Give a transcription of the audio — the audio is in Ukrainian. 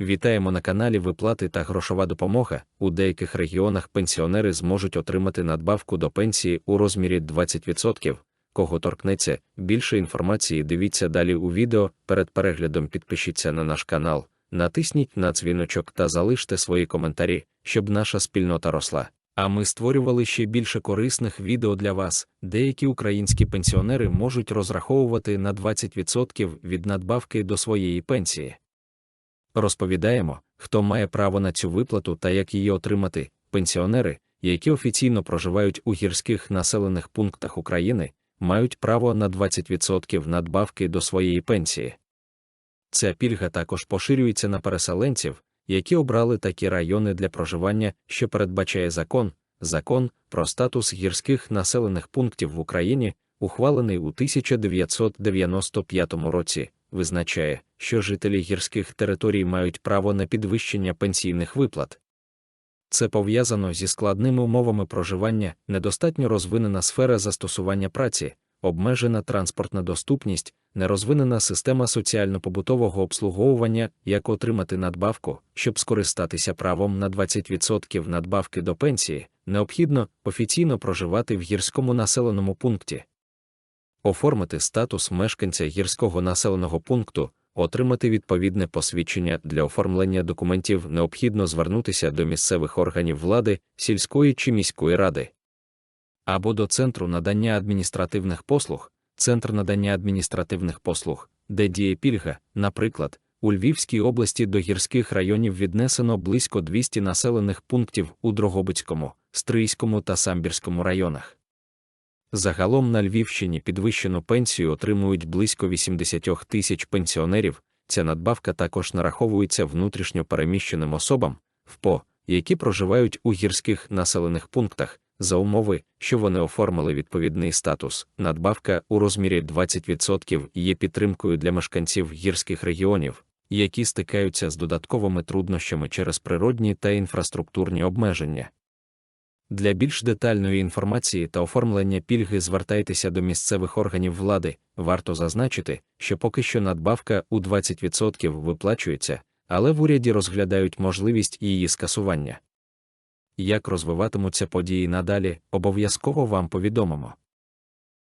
Вітаємо на каналі Виплати та грошова допомога. У деяких регіонах пенсіонери зможуть отримати надбавку до пенсії у розмірі 20%. Кого торкнеться, більше інформації дивіться далі у відео. Перед переглядом підпишіться на наш канал, натисніть на дзвіночок та залиште свої коментарі, щоб наша спільнота росла. А ми створювали ще більше корисних відео для вас. Деякі українські пенсіонери можуть розраховувати на 20% від надбавки до своєї пенсії. Розповідаємо, хто має право на цю виплату та як її отримати. Пенсіонери, які офіційно проживають у гірських населених пунктах України, мають право на 20% надбавки до своєї пенсії. Ця пільга також поширюється на переселенців, які обрали такі райони для проживання, що передбачає закон, закон про статус гірських населених пунктів в Україні, ухвалений у 1995 році, визначає, що жителі гірських територій мають право на підвищення пенсійних виплат. Це пов'язано зі складними умовами проживання, недостатньо розвинена сфера застосування праці, обмежена транспортна доступність, нерозвинена система соціально-побутового обслуговування, як отримати надбавку, щоб скористатися правом на 20% надбавки до пенсії, необхідно офіційно проживати в гірському населеному пункті. Оформити статус мешканця гірського населеного пункту, отримати відповідне посвідчення для оформлення документів необхідно звернутися до місцевих органів влади, сільської чи міської ради або до Центру надання адміністративних послуг, Центр надання адміністративних послуг, де діє пільга, наприклад, у Львівській області до гірських районів віднесено близько 200 населених пунктів у Дрогобицькому, Стрийському та Самбірському районах. Загалом на Львівщині підвищену пенсію отримують близько 80 тисяч пенсіонерів. Ця надбавка також нараховується внутрішньо переміщеним особам, ВПО, які проживають у гірських населених пунктах, за умови, що вони оформили відповідний статус. Надбавка у розмірі 20% є підтримкою для мешканців гірських регіонів, які стикаються з додатковими труднощами через природні та інфраструктурні обмеження. Для більш детальної інформації та оформлення пільги звертайтеся до місцевих органів влади. Варто зазначити, що поки що надбавка у 20% виплачується, але в уряді розглядають можливість її скасування. Як розвиватимуться події надалі, обов'язково вам повідомимо.